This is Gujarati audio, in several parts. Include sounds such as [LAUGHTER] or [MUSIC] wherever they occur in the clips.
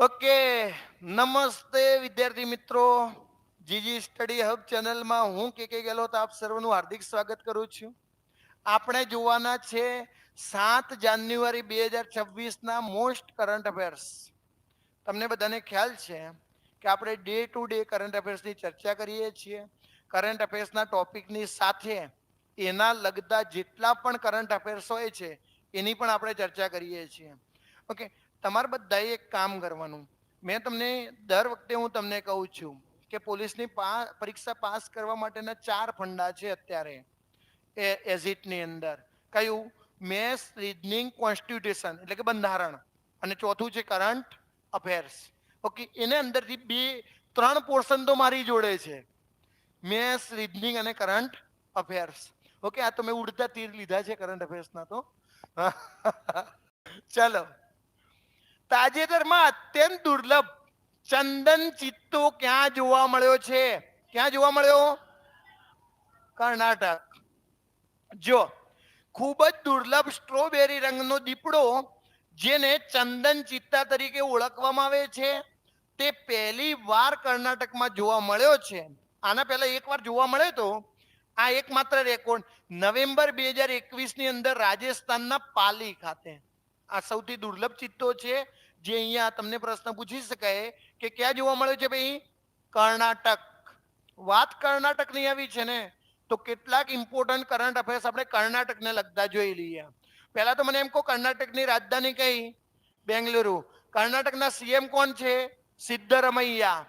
ઓકે, નમસ્તે વિદ્યાર્થી મિત્રો. જીજી સ્ટડી હબ ચેનલમાં હું કે કે ગેલોત આપ સર્વનું હાર્દિક સ્વાગત કરું છું. આપણે જોવાના છે સાત જાન્યુઆરી બે હજાર છવ્વીસના મોસ્ટ કરંટ અફેર્સ. તમને બધાને ખ્યાલ છે કે આપણે ડે ટુ ડે કરંટ અફેર્સની ચર્ચા કરીએ છીએ. કરંટ અફેર્સના ટોપિકની સાથે એના લગતા જેટલા પણ કરંટ અફેર્સ હોય છે, એની પણ આપણે ચર્ચા કરીએ છીએ. ઓકે તમારે બધાએ એક કામ કરવાનું. મેં તમને દર વખતે હું તમને કહું છું કે પોલીસની પરીક્ષા પાસ કરવા માટેના ચાર ફંડા છે અત્યારે. એ, એઝિટની અંદર. કયું? મેસ, રીઝનિંગ, કોન્સ્ટિટ્યુશન, એટલે કે બંધારણ. અને ચોથું છે કરંટ અફેર્સ. ઓકે, એને અંદરથી બે, ત્રણ પોર્શન તો મારી જોડે છે. મેથ્સ રીઝનિંગ અને કરંટ અફેર્સ. ઓકે, આ તો મેં ઉડતા તીર લીધા છે કરંટ અફેર્સના તો. [LAUGHS] ચાલો. તાજેતરમાં અત્યંત દુર્લભ ચંદન ચિત્તો ક્યાં જોવા મળ્યો છે? ક્યાં જોવા મળ્યો? કર્ણાટક. જો, ખૂબ જ દુર્લભ સ્ટ્રોબેરી રંગનો દીપડો જેને ચંદન ચિત્તા તરીકે ઓળખવામાં આવે છે, તે પહેલી વાર કર્ણાટકમાં જોવા મળ્યો છે. આના પહેલા એકવાર જોવા મળ્યો તો આ એકમાત્ર રેકોર્ડ નવેમ્બર બે હજાર એકવીસની અંદર રાજસ્થાનના પાલી ખાતે. આ સૌથી દુર્લભ ચિત્તો છે, જે અહીંયા તમને પ્રશ્ન પૂછી શકાય કે ક્યાં જોવા મળે છે ભાઈ? કર્ણાટક. વાત કર્ણાટકની આવી છે ને, તો કેટલાક ઇમ્પોર્ટન્ટ કરંટ અફેર્સ આપણે કર્ણાટકને લગતા જોઈ લઈએ. પહેલા તો મને એમ કહો, કર્ણાટકની રાજધાની કઈ? બેંગલુરુ. કર્ણાટકના સીએમ કોણ છે? સિદ્ધરમૈયા.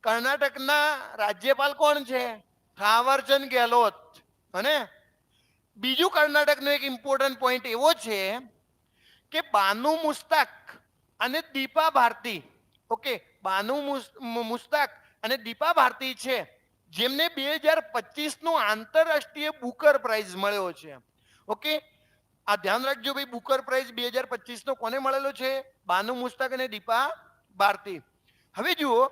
કર્ણાટકના રાજ્યપાલ કોણ છે? થાવરચંદ ગેહલોત. અને બીજું કર્ણાટકનો એક ઇમ્પોર્ટન્ટ પોઈન્ટ એવો છે કે બાનુ મુસ્તાક અને દીપા ભારતી. ઓકે બાનુ મુસ- મુસ્તાક અને દીપા ભારતી છે, જેમને બે હજાર પચીસનો આંતરરાષ્ટ્રીય બુકર પ્રાઇઝ મળ્યો છે. ઓકે આ ધ્યાન રાખજો ભાઈ, બુકર પ્રાઇઝ બે હજાર પચીસનો કોને મળેલો છે? બાનુ મુસ્તાક અને દીપા ભારતી. હવે જુઓ,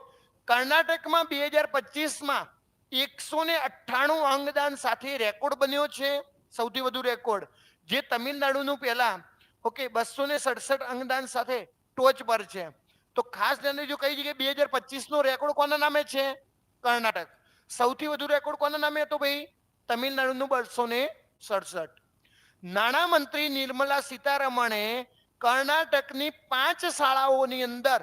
કર્ણાટકમાં બે હજાર પચીસમાં એકસો ને અઠ્ઠાણું અંગદાન સાથે રેકોર્ડ બન્યો છે. સૌથી વધુ રેકોર્ડ જે તમિલનાડુનું પહેલા ઓકે બસો ને સડસઠ અંગદાન સાથે ટોચ પર છે. તો ખાસ ધ્યાન જો કઈ જગ્યાએ બે હજાર પચીસ નો રેકોર્ડ કોના નામે છે? કર્ણાટક. સૌથી વધુ રેકોર્ડ કોના નામે હતો ભાઈ? તમિલનાડુનું બસો ને સડસઠ. નાણામંત્રી નિર્મલા સીતારમણે કર્ણાટકની પાંચ શાળાઓની અંદર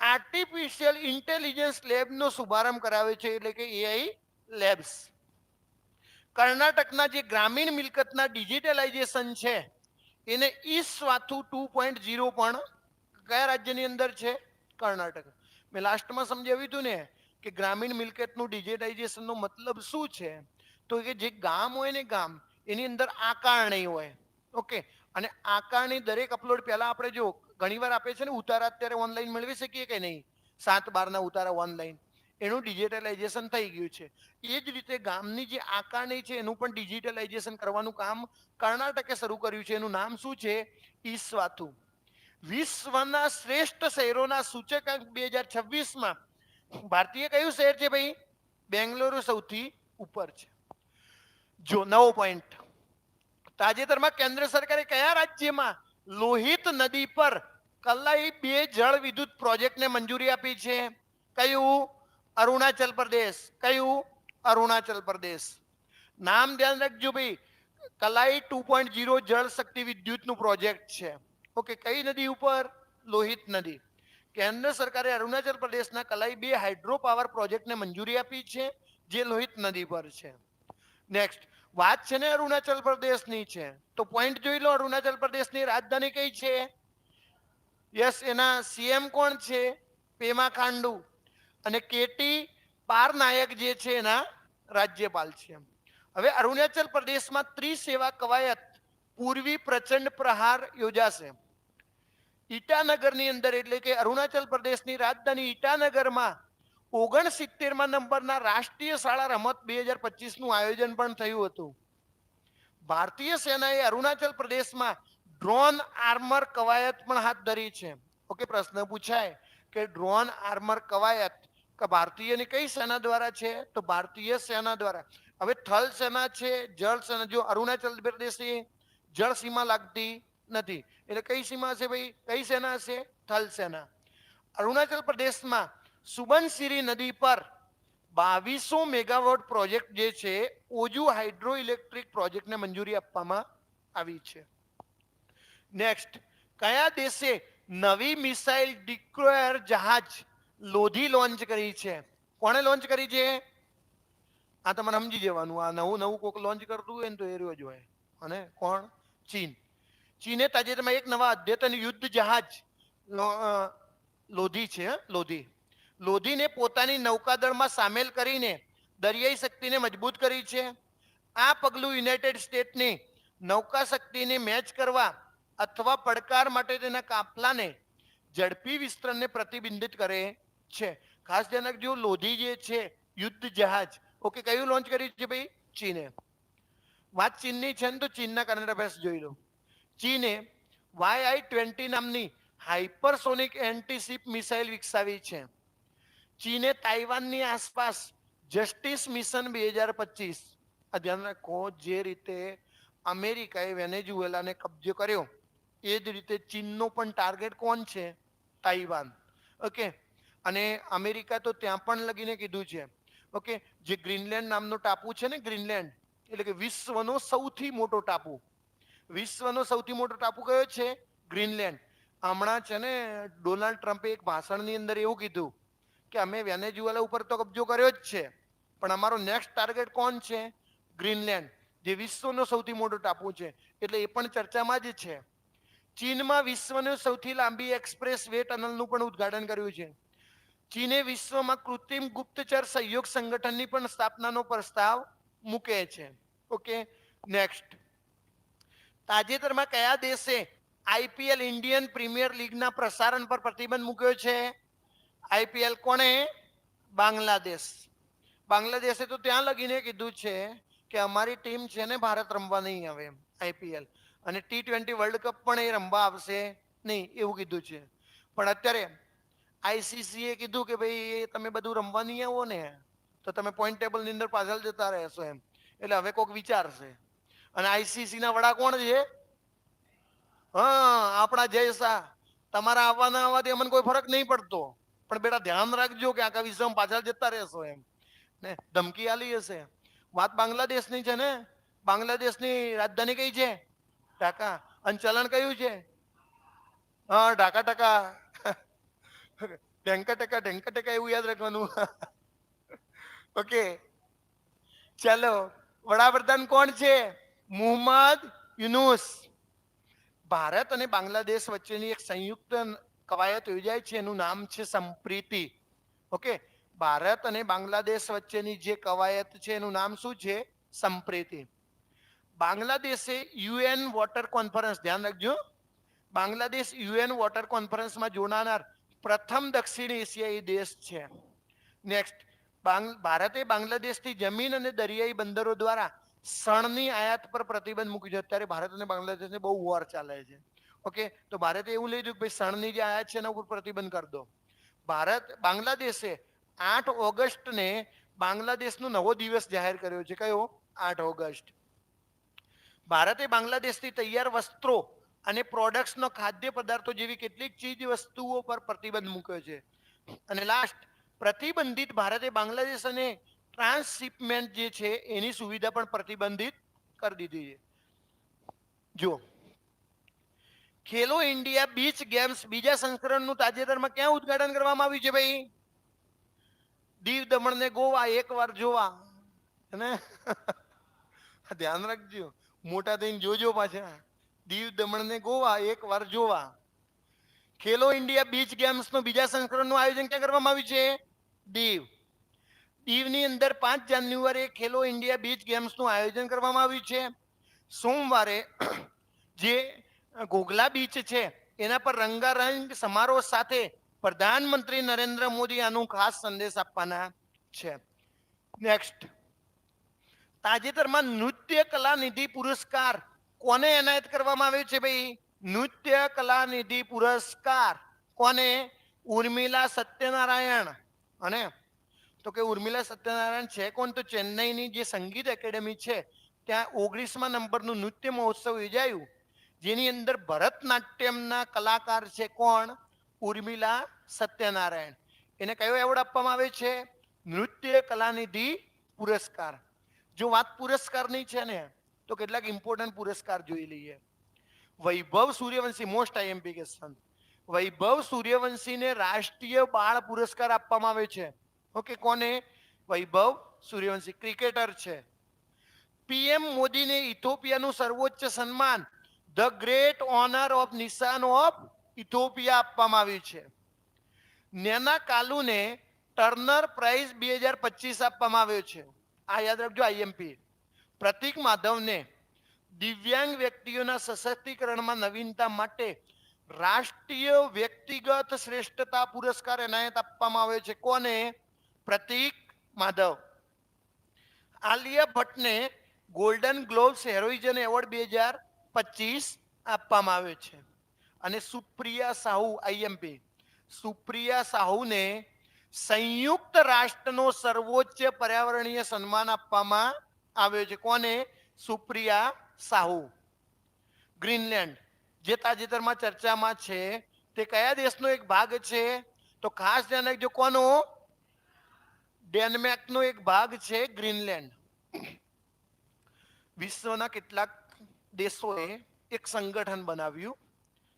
આર્ટિફિશિયલ ઇન્ટેલિજન્સ લેબનો શુભારંભ કરાવ્યો છે, એટલે કે એઆઈ લેબ્સ. કર્ણાટકના જે ગ્રામીણ મિલકતના ડિજિટલાઇઝેશન છે એને ઈ સ્વાથુ ટુ પોઈન્ટ ઝીરો પણ કયા રાજ્યની અંદર છે? કર્ણાટક. મેં લાસ્ટમાં સમજાવ્યું હતું ને કે ગ્રામીણ મિલકતનું ડિજિટાઇઝેશનનો મતલબ શું છે? તો કે જે ગામ હોય ને ગામ, એની અંદર આકારણી હોય. ઓકે અને આકારણી દરેક અપલોડ પહેલાં આપણે જો ઘણીવાર આપે છે ને ઉતારા અત્યારે ઓનલાઈન મેળવી શકીએ કે નહીં? સાત બારના ઉતારા ઓનલાઈન એનું ડિજિટલાઇઝેશન થઈ ગયું છે. એ જ રીતે ગામની જે આકારણી છે, એનું પણ ડિજિટલાઇઝેશન કરવાનું કામ કર્ણાટકે શરૂ કર્યું છે. એનું નામ શું છે? ઈસ્વાથુ. વિશ્વના શ્રેષ્ઠ શહેરોના સૂચકાંક બે હજાર છવ્વીસમાં ભારતીય કયું શહેર છે ભાઈ? બેંગ્લોર સૌથી ઉપર છે. જો નવો પોઈન્ટ તાજેતરમાં કેન્દ્ર સરકારે કયા રાજ્યમાં લોહિત નદી પર કલાઈ બે જળ વિદ્યુત પ્રોજેક્ટને મંજૂરી આપી છે? કયું? અરુણાચલ પ્રદેશ. કયું? અરુણાચલ પ્રદેશ. નામ ધ્યાન રાખજો ભાઈ. કલાઈ ટુ પોઈન્ટ ઝીરો જળ શક્તિ વિદ્યુતનું પ્રોજેક્ટ છે. ઓકે, કઈ નદી ઉપર? લોહિત નદી. કેન્દ્ર સરકારે અરુણાચલ પ્રદેશના કલાઈ બે હાઇડ્રો પાવર પ્રોજેક્ટને મંજૂરી આપી છે, જે લોહિત નદી પર છે. નેક્સ્ટ, વાત છે ને અરુણાચલ પ્રદેશની છે. તો પોઈન્ટ જોઈ લો, અરુણાચલ પ્રદેશની રાજધાની કઈ છે? યસ, એના સીએમ કોણ છે? પેમા ખાંડુ અને કેટી પારનાયક જે છે એના રાજ્યપાલ છે હવે અરુણાચલ પ્રદેશમાં ત્રિસેવા કવાયત પૂર્વી પ્રચંડ પ્રહાર યોજાશે ઈટાનગરની અંદર એટલે કે અરુણાચલ પ્રદેશની રાજધાની ઈટાનગરમાં ઓગણસિત્તેરમાં નંબરના રાષ્ટ્રીય શાળા રમત બે હજાર પચીસનું આયોજન પણ થયું હતું. ભારતીય સેનાએ અરુણાચલ પ્રદેશમાં ડ્રોન આર્મર કવાયત પણ હાથ ધરી છે ઓકે, પ્રશ્ન પૂછાય કે ડ્રોન આર્મર કવાયત કે ભારતીયની કઈ સેના દ્વારા છે? તો ભારતીય સેના દ્વારા. હવે થલ સેના છે, જળ સેના, જો અરુણાચલ પ્રદેશની જળ સીમા લાગતી નથી. એટલે કઈ સીમા છે ભાઈ? કઈ સેના છે થલ સેના. અરુણાચલ પ્રદેશમાં સુબનસિરી નદી પર બાવીસો મેગાવોટ પ્રોજેક્ટ જે છે, ઓજુ હાઇડ્રો ઇલેક્ટ્રિક પ્રોજેક્ટને મંજૂરી આપવામાં આવી છે. નેક્સ્ટ, કયા દેશે નવી મિસાઇલ ડિક્રોયર જહાજ લોધી લોન્ચ કરી છે. કોણે લોન્ચ કરી છે? આ તમારે સમજી જવાનું. આ નવું નવું કોક લોન્ચ કરતું હોય ને તો એ રહ્યો જ હોય. અને કોણ? ચીન. ચીને તાજેતરમાં એક નવા અદ્યતન યુદ્ધ જહાજ લોધી છે? લોધી. લોધીને પોતાની નૌકાદળમાં સામેલ કરીને દરિયાઈ શક્તિને મજબૂત કરી છે. આ પગલું યુનાઇટેડ સ્ટેટની નૌકા શક્તિને મેચ કરવા અથવા પડકાર માટે તેના કાફલાને ઝડપી વિસ્તરણને પ્રતિબિંબિત કરે છે. ખાસ ધ્યાન રાખજો, લોધી જે છે, યુદ્ધ જહાજ. ઓકે કયું લોન્ચ કર્યું છે ભાઈ? ચીને. વાત ચીનની છે ને તો ચીનના કરંટ અફેર્સ જોઈ લો. ચીને વાય આઈ ટ્વેન્ટી નામની હાઇપરસોનિક એન્ટીશિપ મિસાઇલ વિકસાવી છે. ચીને તાઇવાનની આસપાસ જસ્ટિસ મિશન બે હજાર પચીસ. આ ધ્યાન રાખો, જે રીતે અમેરિકાએ વેનેઝુએલાને કબજો કર્યો, એ જ રીતે ચીનનો પણ ટાર્ગેટ કોણ છે? તાઇવાન. ઓકે અને અમેરિકા તો ત્યાં પણ લગીને કીધું છે ઓકે, જે ગ્રીનલેન્ડ નામનો ટાપુ છે ને ગ્રીનલેન્ડ, એટલે કે વિશ્વનો સૌથી મોટો ટાપુ. વિશ્વનો સૌથી મોટો ટાપુ કયો છે? ગ્રીનલેન્ડ. હમણાં છે ને ડોનાલ્ડ ટ્રમ્પે એક ભાષણની અંદર એવું કીધું કે અમે વેનેઝુએલા ઉપર તો કબજો કર્યો જ છે, પણ અમારો નેક્સ્ટ ટાર્ગેટ કોણ છે? ગ્રીનલેન્ડ, જે વિશ્વનો સૌથી મોટો ટાપુ છે. એટલે એ પણ ચર્ચામાં જ છે. ચીનમાં વિશ્વનો સૌથી લાંબી એક્સપ્રેસ વે ટનલનું પણ ઉદ્ઘાટન કર્યું છે. ચીને વિશ્વમાં કૃત્રિમ ગુપ્તચર સહયોગ સંગઠનની પણ સ્થાપનાનો પ્રસ્તાવ મૂકે છે. Okay, next. તાજેતરમાં કયા દેશે આઈપીએલ ઇન્ડિયન પ્રીમિયર લીગના પ્રસારણ પર પ્રતિબંધ મૂક્યો છે? આઈપીએલ કોણે? બાંગ્લાદેશ. બાંગ્લાદેશે તો ત્યાં લગીને કીધું છે કે અમારી ટીમ છે ને ભારત રમવા નહીં આવે આઈપીએલ. અને ટી ટ્વેન્ટી વર્લ્ડ કપ પણ એ રમવા આવશે નહીં એવું કીધું છે. પણ અત્યારે આઈસીસીએ કીધું કે ભાઈ, તમે બધું રમવાની આવો ને, તો તમે પોઈન્ટ ટેબલની અંદર પાછળ જતા રહેશો એમ. એટલે હવે કોક વિચારશે. અને આઈસીસી ના વડા કોણ છે? હા, આપણા જય શાહ તમારા આવવાના આવવાથી અમને કોઈ ફરક નહીં પડતો. પણ બેટા, ધ્યાન રાખજો કે આખા વિશ્વમાં પાછળ જતા રહેશો એમ. ને, ધમકી આલી હશે. વાત બાંગ્લાદેશની છે ને? બાંગ્લાદેશની રાજધાની કઈ છે? ઢાકા. અને ચલણ કયું છે? હા ઢાકા ટકા ઢેંકા ટકા ઢેંકા ટકા એવું યાદ રાખવાનું. ઓકે ચાલો, વડાપ્રધાન કોણ છે? મુહમ્મદ યુનુસ. ભારત અને બાંગ્લાદેશ વચ્ચેની એક સંયુક્ત કવાયત યોજાય છે, એનું નામ છે સંપ્રીતિ. ઓકે ભારત અને બાંગ્લાદેશ વચ્ચેની જે કવાયત છે, એનું નામ શું છે? સંપ્રીતિ. બાંગ્લાદેશે યુએન વોટર કોન્ફરન્સ, ધ્યાન રાખજો. બાંગ્લાદેશ યુએન વોટર કોન્ફરન્સમાં જોડાનાર પ્રથમ દક્ષિણ એશિયાઈ દેશ છે. નેક્સ્ટ ભારતે બાંગ્લાદેશથી જમીન અને દરિયાઈ બંદરો દ્વારા શણની આયાત પર પ્રતિબંધ મૂક્યું છે. અત્યારે ભારત અને બાંગ્લાદેશને બહુ વોર ચાલે છે. ઓકે તો ભારતે એવું લીધું કે ભાઈ શણની જે આયાત છે એના ઉપર પ્રતિબંધ કરી દો. ભારત, બાંગ્લાદેશે આઠ ઓગસ્ટને બાંગ્લાદેશનો નવો દિવસ જાહેર કર્યો છે. કયો? આઠ ઓગસ્ટ. ભારતે બાંગ્લાદેશથી તૈયાર વસ્ત્રો અને પ્રોડક્ટ્સનો ખાદ્ય પદાર્થો જેવી કેટલીક ચીજ વસ્તુઓ પર પ્રતિબંધ મૂક્યો છે. અને લાસ્ટ પ્રતિબંધિત ભારતે બાંગ્લાદેશ અને ટ્રાન્સશિપમેન્ટ જે છે, એની સુવિધા પણ પ્રતિબંધિત કરી દીધી છે. જો ખેલો ઇન્ડિયા બીચ ગેમ્સ બીજા સંસ્કરણનું તાજેતરમાં ક્યાં ઉદ્ઘાટન કરવામાં આવ્યું છે ભાઈ? દીવ દમણ ને ગોવા એક વાર જોવા અને [LAUGHS] ધ્યાન રાખજો. મોટા થઈને જોજો પાછા. દીવ દમણ ને ગોવા, એક વાર જોવા. ખેલો ઇન્ડિયા બીચ ગેમ્સનું બીજા સંસ્કરણનું આયોજન ક્યાં કરવામાં આવ્યું છે? દીવ. દીવની અંદર પાંચ જાન્યુઆરીએ ખેલો ઇન્ડિયા બીચ ગેમ્સનું આયોજન કરવામાં આવ્યું છે. સોમવારે [CLEARS THROAT] જે ઘોઘલા બીચ છે, એના પર રંગારંગ સમારોહ સાથે પ્રધાનમંત્રી નરેન્દ્ર મોદી આનું ખાસ સંદેશ આપવાના છે. નેક્સ્ટ તાજેતરમાં નૃત્ય કલા નિધિ પુરસ્કાર કોને એનાયત કરવામાં આવ્યું છે ભાઈ? નૃત્ય કલા નિધિ પુરસ્કાર. કોને? ઉર્મિલા સત્યનારાયણ. અને તો કે ઉર્મિલા સત્યનારાયણ છે કોણ? તો ચેન્નઈની જે સંગીત એકેડેમી છે, ત્યાં ઓગણીસમાં નંબરનું નૃત્ય મહોત્સવ યોજાયું. જેની અંદર ભરતનાટ્યમના કલાકાર છે કોણ? ઉર્મિલા સત્યનારાયણ. એને કયો એવોર્ડ આપવામાં આવે છે? નૃત્ય કલાનિધિ પુરસ્કાર. જો વાત પુરસ્કારની છે ને તો કેટલાક ઇમ્પોર્ટન્ટ પુરસ્કાર જોઈ લઈએ. Vaibhav Suryavanshi most IMP question Vaibhav સૂર્યવંશીને રાષ્ટ્રીય બાળ પુરસ્કાર આપવામાં આવે છે. ઓકે કોને? વૈભવ સૂર્યવંશી ક્રિકેટર છે. પીએમ મોદીને ઇથોપિયાનું સર્વોચ્ચ સન્માન the great honour of Nishan of Ethiopia આપવામાં આવ્યું છે. નેના કાલુને ટર્નર પ્રાઇઝ બે હજાર પચીસ આપવામાં આવ્યો છે. આ યાદ રાખજો આઈએમપી પ્રતિક માધવને દિવ્યાંગ વ્યક્તિઓના સશક્તિકરણમાં નવીનતા માટે રાષ્ટ્રીય વ્યક્તિગત શ્રેષ્ઠતા પુરસ્કાર એનાયત આપવામાં આવ્યો છે. કોને? પ્રતિક માધવ. આલિયા ભટ્ટને ગોલ્ડન ગ્લોબ્સ હેરોઇઝન એવોર્ડ બે હજાર પચીસ આપવામાં આવ્યો છે. અને સુપ્રિયા સાહુ આઈએમપી સુપ્રિયા સાહુને સંયુક્ત રાષ્ટ્રનો સર્વોચ્ચ પર્યાવરણીય સન્માન આપવામાં આવ્યો છે. કોને? સુપ્રિયા સાહુ. ગ્રીનલેન્ડ. જે તાજેતરમાં ચર્ચામાં છે. તે કયા દેશનો એક ભાગ છે? તો ખાસ ધ્યાન રાખજો કોનો? ડેનમાર્કનો એક ભાગ છે ગ્રીનલેન્ડ. વિશ્વના કેટલાક દેશોએ એક સંગઠન બનાવ્યું,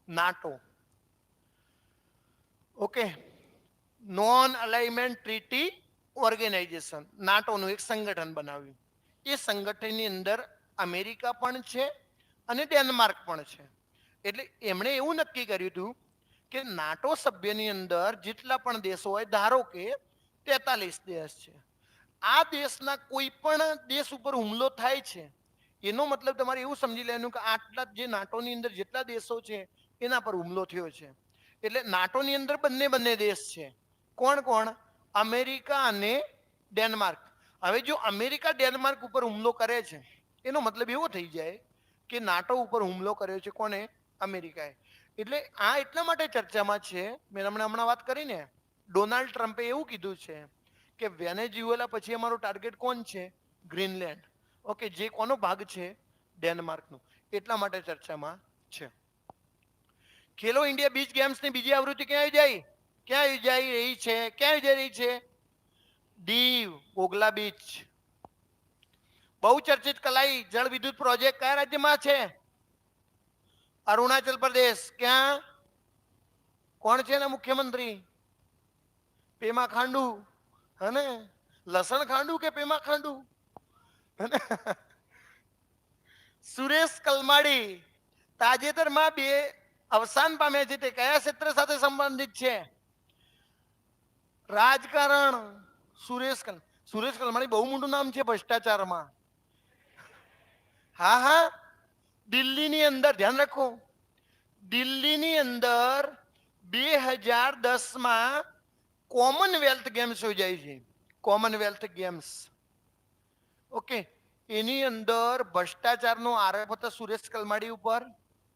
NATO. Okay. Non alignment treaty organisation, નાટોનું એક સંગઠન બનાવ્યું. એ સંગઠનની અંદર અમેરિકા પણ છે અને ડેનમાર્ક પણ છે. એટલે એમણે એવું નક્કી કર્યું હતું કે નાટો સભ્યની અંદર જેટલા પણ દેશો હોય, ધારો કે તેતાલીસ દેશ છે. આ દેશના કોઈ પણ દેશ ઉપર હુમલો થાય છે, એનો મતલબ તમારે એવું સમજી લેવાનું કે આટલા જે નાટોની અંદર જેટલા દેશો છે, એના પર હુમલો થયો છે. એટલે નાટોની અંદર બંને બંને દેશ છે. કોણ કોણ? અમેરિકા અને ડેનમાર્ક. હવે જો અમેરિકા ડેનમાર્ક ઉપર હુમલો કરે છે, એનો મતલબ એવો થઈ જાય કે નાટો ઉપર હુમલો કર્યો છે કોને અમેરિકાએ. એટલે આ એટલા માટે ચર્ચામાં છે, મેં હમણાં હમણાં વાત કરી ને ડોનાલ્ડ ટ્રમ્પે એવું કીધું છે કે વેનેઝ્યુએલા પછી અમારો ટાર્ગેટ કોણ છે? ગ્રીનલેન્ડ. ઓકે, જે કોનો ભાગ છે? ડેનમાર્કનો. એટલા માટે ચર્ચામાં છે. ખેલો ઇન્ડિયા બીચ ગેમ્સની બીજી આવૃત્તિ ક્યાં જાય ક્યાં યોજાઈ રહી છે? ક્યાં જઈ રહી છે? દીવ, ઓગલા બીચ. બહુ ચર્ચિત કલાઈ, જળ વિદ્યુત પ્રોજેક્ટ કયા રાજ્યમાં છે? અરુણાચલ પ્રદેશ. ક્યાં? કોણ છે એના મુખ્યમંત્રી? પેમા ખાંડુ. હને? લસણ ખાંડુ કે પેમા ખાંડુ? સુરેશ કલમાડી. તાજેતરમાં બે અવસાન પામ્યા છે તે કયા ક્ષેત્ર સાથે સંબંધિત છે? રાજકારણ. સુરેશ કલ સુરેશ કલમાણી બહુ મોટું નામ છે ભ્રષ્ટાચારમાં. હા હા. દિલ્હીની અંદર, ધ્યાન રાખો. દિલ્હીની અંદર બે હજાર દસમાં કોમનવેલ્થ ગેમ્સ યોજાઈ છે. Commonwealth games. ઓકે. એની અંદર ભ્રષ્ટાચારનો આરોપ હતો સુરેશ કલમાડી ઉપર.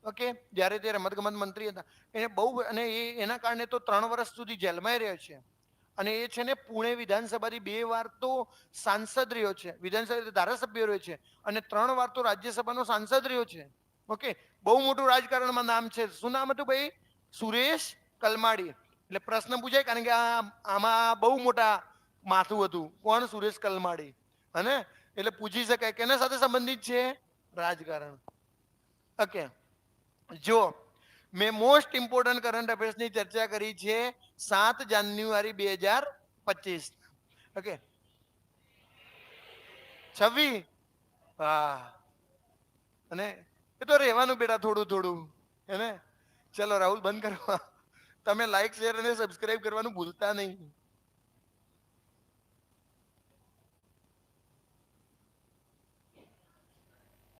ઓકે. જ્યારે તે રમતગમત મંત્રી હતા. એને બહુ અને એ એના કારણે તો ત્રણ વર્ષ સુધી જેલમાં રહ્યો છે. અને એ છે ને પુણે વિધાનસભાથી બે વાર તો સાંસદ રહ્યો છે. વિધાનસભા ધારાસભ્ય રહ્યો છે. અને ત્રણ વાર તો રાજ્યસભાનો સાંસદ રહ્યો છે. ઓકે? બહુ મોટું રાજકારણમાં નામ છે. શું નામ હતું ભાઈ? સુરેશ કલમાડી. એટલે પ્રશ્ન પૂછાય કારણ કે આ આમાં બહુ મોટા માથું હતું. કોણ? સુરેશ કલમાડી. હને? એટલે પૂછી શકાય. કેના સાથે સંબંધિત છે? રાજકારણ. ઓકે. જો મેં મોસ્ટ ઇમ્પોર્ટન્ટ કરંટ અફેર્સની ચર્ચા કરી છે સાત જાન્યુઆરી બે હજાર પચીસ. ઓકે છવ્વી. હા. અને એ તો રહેવાનું બેટા થોડું થોડું. હે ને? ચલો રાહુલ, બંધ કરવા તમે લાઈક શેર અને સબસ્ક્રાઇબ કરવાનું ભૂલતા નહીં.